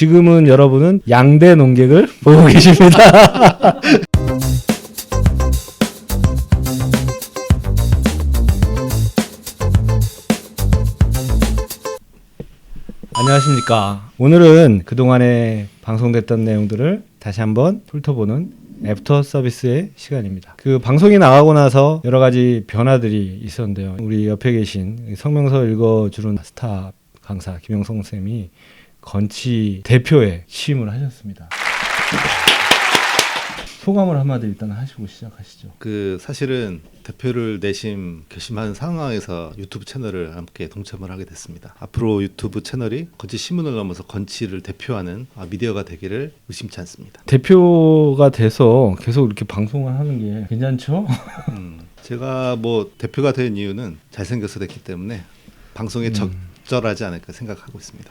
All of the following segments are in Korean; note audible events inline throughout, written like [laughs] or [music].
지금은 여러분은 양대 농객을 [laughs] 보고 계십니다. [laughs] 안녕하십니까. 오늘은 그동안에 방송됐던 내용들을 다시 한번 훑어보는 애프터 서비스의 시간입니다. 그 방송이 나가고 나서 여러 가지 변화들이 있었는데요. 우리 옆에 계신 성명서 읽어주는 스타 강사 김영성 쌤이 건치 대표에 취임을 하셨습니다. 소감을 한마디 일단 하시고 시작하시죠. 그 사실은 대표를 내심 결심한 상황에서 유튜브 채널을 함께 동참을 하게 됐습니다. 앞으로 유튜브 채널이 건치 신문을 넘어서 건치를 대표하는 아, 미디어가 되기를 의심치 않습니다. 대표가 돼서 계속 이렇게 방송을 하는 게 괜찮죠? 음, 제가 뭐 대표가 된 이유는 잘생겨서 됐기 때문에 방송에 음. 적절하지 않을까 생각하고 있습니다.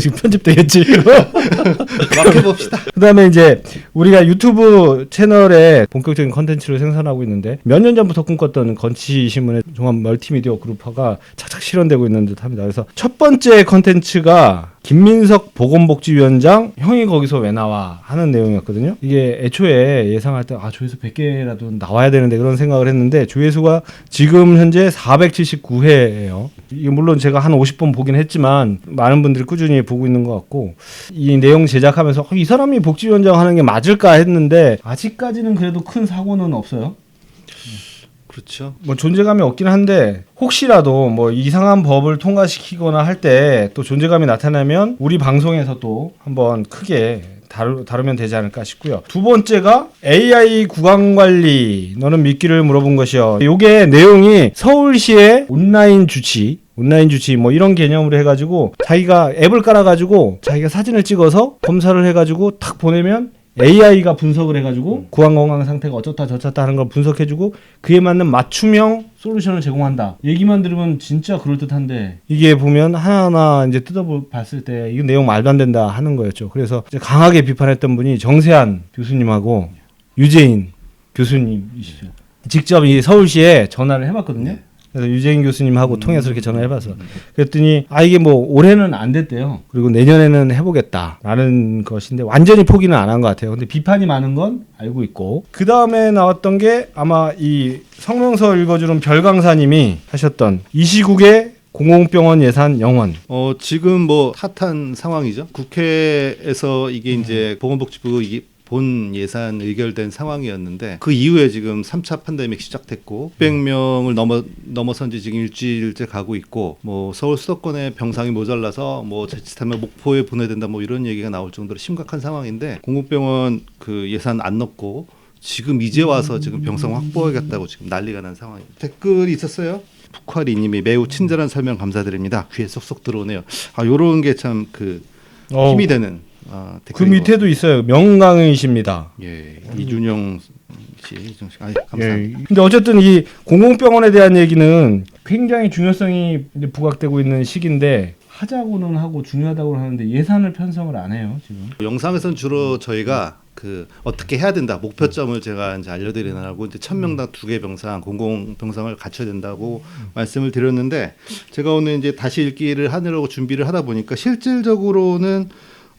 지금 편집되겠지. [laughs] 막 해봅시다. 그다음에 이제 우리가 유튜브 채널에 본격적인 컨텐츠를 생산하고 있는데 몇 년 전부터 꿈꿨던 건치 신문의 종합 멀티미디어 그룹화가 착착 실현되고 있는 듯합니다. 그래서 첫 번째 컨텐츠가 김민석 보건복지위원장 형이 거기서 왜 나와 하는 내용이었거든요. 이게 애초에 예상할 때 아 조회수 100개라도 나와야 되는데 그런 생각을 했는데 조회수가 지금 현재 479회예요. 이게 물론 제가 한 50번 보긴 했지만 많은 분들이 꾸준히 보고 있는 것 같고 이 내용 제작하면서 어, 이 사람이 복지위원장 하는 게 맞을까 했는데 아직까지는 그래도 큰 사고는 없어요. 그렇죠. 뭐 존재감이 없긴 한데 혹시라도 뭐 이상한 법을 통과시키거나 할 때 또 존재감이 나타나면 우리 방송에서 또 한번 크게 다루, 다루면 되지 않을까 싶고요. 두 번째가 AI 구강 관리 너는 믿기를 물어본 것이요. 요게 내용이 서울시의 온라인 주치 온라인 주치 뭐 이런 개념으로 해가지고 자기가 앱을 깔아가지고 자기가 사진을 찍어서 검사를 해가지고 탁 보내면 AI가 분석을 해가지고 구강 건강 상태가 어쩌다 저쩌다 하는 걸 분석해주고 그에 맞는 맞춤형 솔루션을 제공한다. 얘기만 들으면 진짜 그럴 듯한데 이게 보면 하나하나 이제 뜯어봤을 때 이거 내용 말도 안 된다 하는 거였죠. 그래서 강하게 비판했던 분이 정세한 교수님하고 유재인 교수님이시죠. 직접 이 서울시에 전화를 해봤거든요. 네. 그래서 유재인 교수님하고 통해서 이렇게 전화해봐서 그랬더니 아 이게 뭐 올해는 안 됐대요. 그리고 내년에는 해보겠다라는 것인데 완전히 포기는 안 한 것 같아요. 근데 비판이 많은 건 알고 있고 그 다음에 나왔던 게 아마 이 성명서 읽어주는 별 강사님이 하셨던 이 시국의 공공병원 예산 영원. 어 지금 뭐 핫한 상황이죠. 국회에서 이게 이제 보건복지부 이게 본 예산 의결된 상황이었는데 그 이후에 지금 3차 팬데믹 시작됐고 600명을 넘어 넘어선 지 지금 일주일째 가고 있고 뭐 서울 수도권에 병상이 모자라서 뭐 자칫하면 목포에 보내야 된다 뭐 이런 얘기가 나올 정도로 심각한 상황인데 공공병원 그 예산 안 넣고 지금 이제 와서 지금 병상 확보하겠다고 지금 난리가 난 상황입니다. 댓글이 있었어요. 푸카리님이 매우 친절한 설명 감사드립니다. 귀에 쏙쏙 들어오네요. 아 요런 게 참 그 힘이 되는 아, 그 밑에도 있어요. 명강의이십니다. 예, 이준영 씨, 이준영 씨, 아, 감사합니다. 예. 근데 어쨌든 이 공공병원에 대한 얘기는 굉장히 중요성이 부각되고 있는 시기인데 하자고는 하고 중요하다고 하는데 예산을 편성을 안 해요 지금. 영상에서는 주로 저희가 그 어떻게 해야 된다 목표점을 제가 이제 알려드리느라고 이제 천 명당 두 개 병상 공공 병상을 갖춰야 된다고 말씀을 드렸는데 제가 오늘 이제 다시 읽기를 하느라고 준비를 하다 보니까 실질적으로는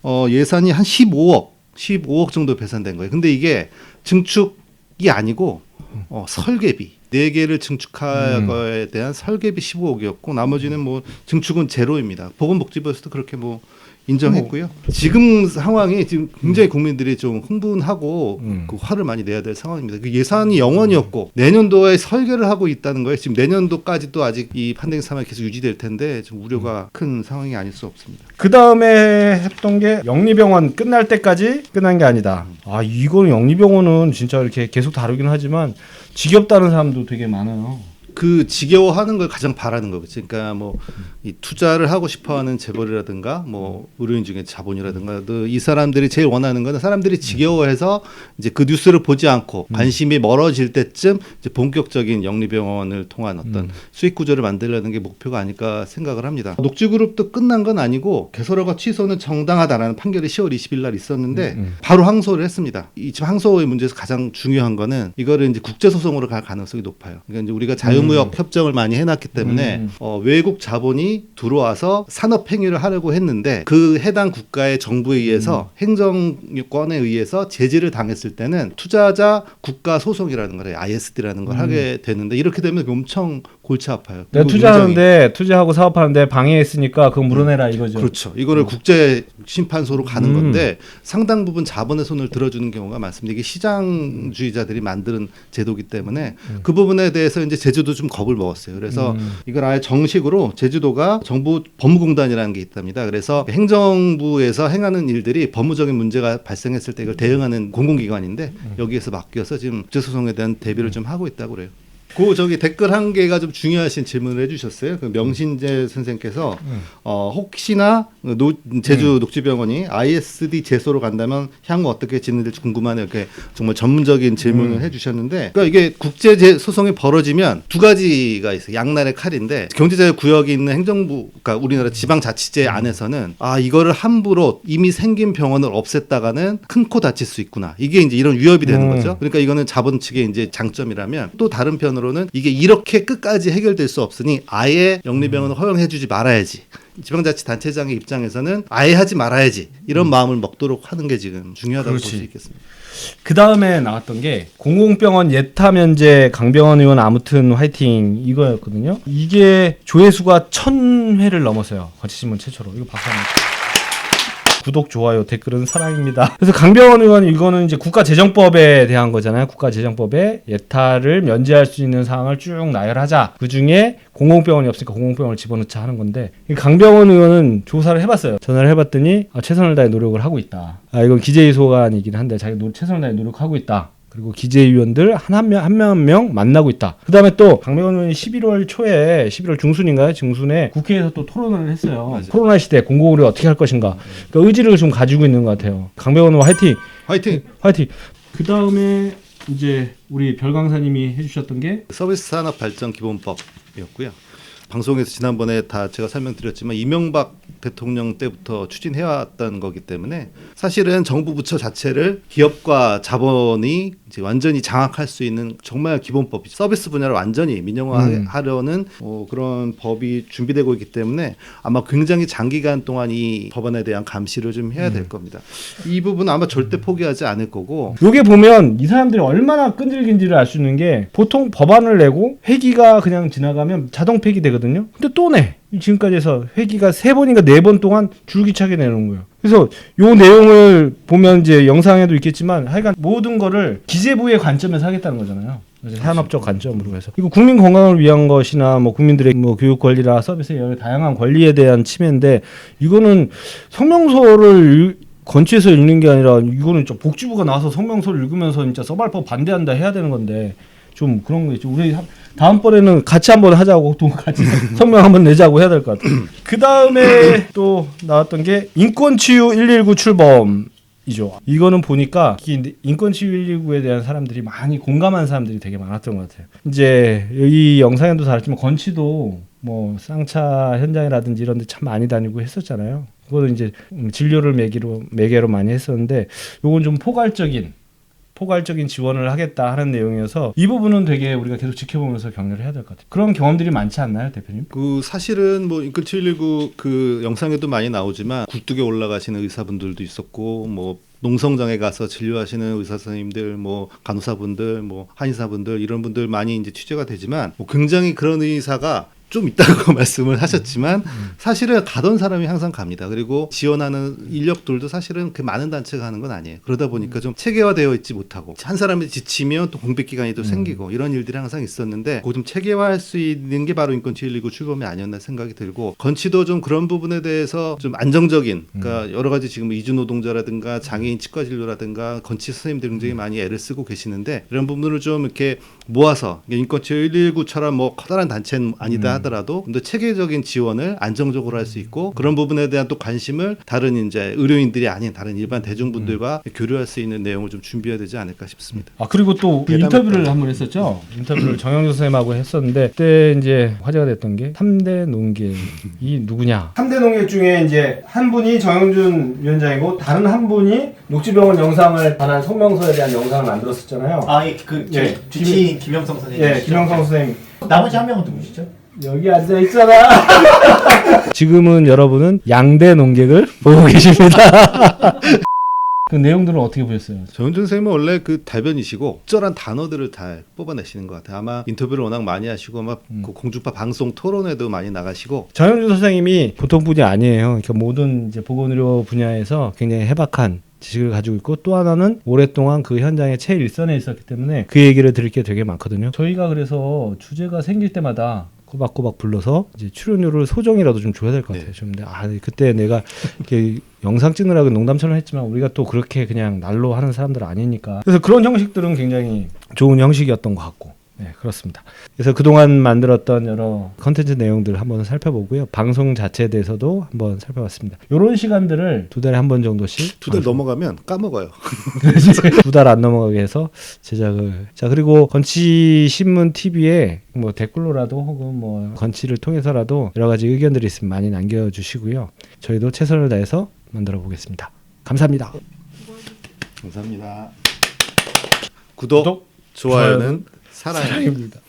어, 예산이 한 15억 15억 정도 배산된 거예요. 근데 이게 증축이 아니고 어, 설계비 네 개를 증축할 음. 거에 대한 설계비 15억이었고 나머지는 뭐 증축은 제로입니다. 보건복지부에서도 그렇게 뭐 인정했고요. 지금 상황이 지금 굉장히 국민들이 좀 흥분하고 음. 그 화를 많이 내야 될 상황입니다. 그 예산이 영원이었고 내년도에 설계를 하고 있다는 거예요. 지금 내년도까지 도 아직 이 판데믹 상황이 계속 유지될 텐데 좀 우려가 큰 상황이 아닐 수 없습니다. 그 다음에 했던 게 영리병원 끝날 때까지 끝난 게 아니다. 아 이거는 영리병원은 진짜 이렇게 계속 다루긴 하지만 지겹다는 사람도 되게 많아요. 그 지겨워하는 걸 가장 바라는 거겠죠. 그러니까 뭐 이 투자를 하고 싶어하는 재벌이라든가 뭐 의료인 중에 자본이라든가 또이 사람들이 제일 원하는 거는 사람들이 지겨워해서 이제 그 뉴스를 보지 않고 관심이 멀어질 때쯤 이제 본격적인 영리병원을 통한 어떤 수익 구조를 만들려는 게 목표가 아닐까 생각을 합니다. 녹지그룹도 끝난 건 아니고 개설허가 취소는 정당하다라는 판결이 10월 20일 날 있었는데 음, 음. 바로 항소를 했습니다. 이 지금 항소의 문제에서 가장 중요한 거는 이거를 이제 국제 소송으로 갈 가능성이 높아요. 그러니까 이제 우리가 자유 무역 자유무역 협정을 많이 해놨기 때문에 음. 어, 외국 자본이 들어와서 산업 행위를 하려고 했는데 그 해당 국가의 정부에 의해서 음. 행정권에 의해서 제지를 당했을 때는 투자자 국가 소송이라는 걸 ISD라는 걸 음. 하게 되는데 이렇게 되면 엄청 골치 아파요. 내가 투자하는데 투자하고 사업하는데 방해했으니까 그거 물어내라 이거죠. 그렇죠. 이거를 국제 심판소로 가는 음. 건데 상당 부분 자본의 손을 들어주는 경우가 많습니다. 이게 시장주의자들이 만드는 제도기 때문에 그 부분에 대해서 이제 제주도 좀 겁을 먹었어요. 그래서 음. 이걸 아예 정식으로 제주도가 정부 법무공단이라는 게 있답니다. 그래서 행정부에서 행하는 일들이 법무적인 문제가 발생했을 때 이걸 대응하는 공공기관인데 여기에서 맡겨서 지금 국제소송에 대한 대비를 좀 하고 있다고 그래요. 그 저기 댓글 한 개가 좀 중요하신 질문을 해주셨어요. 그 명신재 선생께서 어, 혹시나 노, 제주 녹지병원이 ISD 제소로 간다면 향후 어떻게 진행될지 궁금하네요. 이렇게 정말 전문적인 질문을 해주셨는데, 그러니까 이게 국제 제- 소송이 벌어지면 두 가지가 있어요. 양날의 칼인데 경제자유 구역이 있는 행정부, 그러니까 우리나라 지방자치제 안에서는 아 이거를 함부로 이미 생긴 병원을 없앴다가는 큰 코 다칠 수 있구나. 이게 이제 이런 위협이 되는 음. 거죠. 그러니까 이거는 자본 측의 이제 장점이라면 또 다른 편 으로는 이게 이렇게 끝까지 해결될 수 없으니 아예 영리병원을 허용해주지 말아야지. 지방자치단체장의 입장에서는 아예 하지 말아야지 이런 마음을 먹도록 하는 게 지금 중요하다고 볼. 수 있겠습니다. 그 다음에 나왔던 게 공공병원 예타 면제 강병원 의원 아무튼 화이팅 이거였거든요. 이게 조회수가 천 회를 넘었어요. 거치신문 최초로. 이거 박수 한번. 구독, 좋아요, 댓글은 사랑입니다. [laughs] 그래서 강병원 의원 이거는 이제 국가재정법에 대한 거잖아요. 국가재정법에 예타를 면제할 수 있는 사항을 쭉 나열하자. 그 중에 공공병원이 없으니까 공공병원을 집어넣자 하는 건데 이 강병원 의원은 조사를 해봤어요. 전화를 해봤더니 아, 최선을 다해 노력을 하고 있다. 아 이건 기재위 소관이긴 한데 자기 노, 최선을 다해 노력하고 있다. 그리고 기재위원들 한한명한명 한 명 만나고 있다. 그다음에 또 강병원 의원이 11월 초에 11월 중순인가요? 중순에 국회에서 또 토론을 했어요. 맞아요. 코로나 시대 공공의료 어떻게 할 것인가. 그 의지를 좀 가지고 있는 것 같아요. 강병원 의원 화이팅. 화이팅! 화이팅. 그다음에 이제 우리 별 강사님이 해주셨던 게 서비스 산업 발전 기본법이었고요. 방송에서 지난번에 다 제가 설명드렸지만 이명박 대통령 때부터 추진해 왔던 거기 때문에 사실은 정부 부처 자체를 기업과 자본이 이제 완전히 장악할 수 있는 정말 기본법이죠. 서비스 분야를 완전히 음. 민영화하려는 어, 그런 법이 준비되고 있기 때문에 아마 굉장히 장기간 동안 이 법안에 대한 감시를 좀 해야 음. 될 겁니다. 이 부분 아마 절대 포기하지 않을 거고 요게 보면 이 사람들이 얼마나 끈질긴지를 알 수 있는 게 보통 법안을 내고 회기가 그냥 지나가면 자동 폐기 되거든요. 근데 또 내. 지금까지 해서 회기가 세 번인가 네 번 동안 줄기차게 내는 거예요. 그래서 요 내용을 보면 이제 영상에도 있겠지만 하여간 모든 거를 기재부의 관점에서 하겠다는 거잖아요. 그래서 산업적 관점으로 해서 이거 국민 건강을 위한 것이나 뭐 국민들의 뭐 교육 권리나 서비스의 여러 다양한 권리에 대한 침해인데 이거는 성명서를 읽- 건치에서 읽는 게 아니라 이거는 좀 복지부가 나와서 성명서를 읽으면서 진짜 서발법 반대한다 해야 되는 건데 좀 그런 거 있죠. 우리 한- 다음번에는 같이 한번 하자고 또 같이 [laughs] 성명 한번 내자고 해야 될 것 같아요. [clears throat] 그 다음에 [clears throat] 또 나왔던 게 인권치유 119 출범 이죠. 이거는 보니까 이 인권치유 119에 대한 사람들이 많이 공감한 사람들이 되게 많았던 것 같아요. 이제 이 영상에도 다뤘지만 건치도 뭐 쌍차 현장이라든지 이런 데 참 많이 다니고 했었잖아요. 그거는 이제 음, 진료를 매개로 매개로 많이 했었는데 요건 좀 포괄적인 포괄적인 지원을 하겠다 하는 내용이어서 이 부분은 되게 우리가 계속 지켜보면서 격려를 해야 될 것 같아요. 그런 경험들이 많지 않나요, 대표님? 그 사실은 뭐 인권 719 그 영상에도 많이 나오지만 굴뚝에 올라가시는 의사분들도 있었고 뭐 농성장에 가서 진료하시는 의사 선생님들 뭐 간호사분들 뭐 한의사분들 이런 분들 많이 이제 취재가 되지만 뭐 굉장히 그런 의사가 좀 있다고 [laughs] 말씀을 하셨지만 사실은 가던 사람이 항상 갑니다. 그리고 지원하는 인력들도 사실은 그 많은 단체가 하는 건 아니에요. 그러다 보니까 좀 체계화되어 있지 못하고 한 사람이 지치면 또 공백 기간이 또 생기고 이런 일들이 항상 있었는데 그거 좀 체계화할 수 있는 게 바로 인권 719 출범이 아니었나 생각이 들고 건치도 좀 그런 부분에 대해서 좀 안정적인 그러니까 여러 가지 지금 이주 노동자라든가 장애인 치과 진료라든가 건치 선생님들 굉장히 많이 애를 쓰고 계시는데 이런 부분을 좀 이렇게 모아서 인권 719처럼 뭐 커다란 단체는 아니다 하더라도 좀 더 체계적인 지원을 안정적으로 할 수 있고 그런 부분에 대한 또 관심을 다른 이제 의료인들이 아닌 다른 일반 대중분들과 교류할 수 있는 내용을 좀 준비해야 되지 않을까 싶습니다. 아 그리고 또 그. 인터뷰를 한 번 했었죠. 인터뷰를 정영조 선생님하고 했었는데 그때 이제 화제가 됐던 게 3대 농객이 누구냐? 3대 농객 중에 이제 한 분이 정영준 위원장이고 다른 한 분이 녹지병원 영상을 관한 성명서에 대한 영상을 만들었었잖아요. 아, 이그 예, 주치인 김영성 선생님. 예, 김영성 선생님. 나머지 한 명은 누구시죠? 여기 앉아 있잖아. [laughs] 지금은 여러분은 양대 농객을 보고 계십니다. [laughs] 그 내용들은 어떻게 보셨어요? 정윤준 선생님은 원래 그 대변이시고 적절한 단어들을 다 뽑아내시는 것 같아요. 아마 인터뷰를 워낙 많이 하시고 막그 공중파 방송 토론회도 많이 나가시고 정영준 선생님이 보통 분이 아니에요. 그러니까 모든 이제 보건의료 분야에서 굉장히 해박한 지식을 가지고 있고 또 하나는 오랫동안 그 현장의 최일선에 있었기 때문에 그 얘기를 들을 게 되게 많거든요. 저희가 그래서 주제가 생길 때마다 꼬박꼬박 불러서 이제 출연료를 소정이라도 좀 줘야 될 것 같아요. 네. 좀 근데 아 그때 내가 이렇게 영상 찍느라고 농담처럼 했지만 우리가 또 그렇게 그냥 날로 하는 사람들 아니니까 그래서 그런 형식들은 굉장히 좋은 형식이었던 것 같고 네 그렇습니다. 그래서 그동안 만들었던 여러 컨텐츠 내용들을 한번 살펴보고요. 방송 자체에 대해서도 한번 살펴봤습니다. 이런 시간들을 두 달에 한 번 정도씩 두 달 넘어가면 까먹어요. [laughs] 두 달 안 넘어가게 해서 제작을 자 그리고 건치 신문 TV에 뭐 댓글로라도 혹은 뭐 건치를 통해서라도 여러 가지 의견들이 있으면 많이 남겨주시고요. 저희도 최선을 다해서 만들어 보겠습니다. 감사합니다. 감사합니다. 구독, 구독, 좋아요는 사랑입니다. 사랑입니다.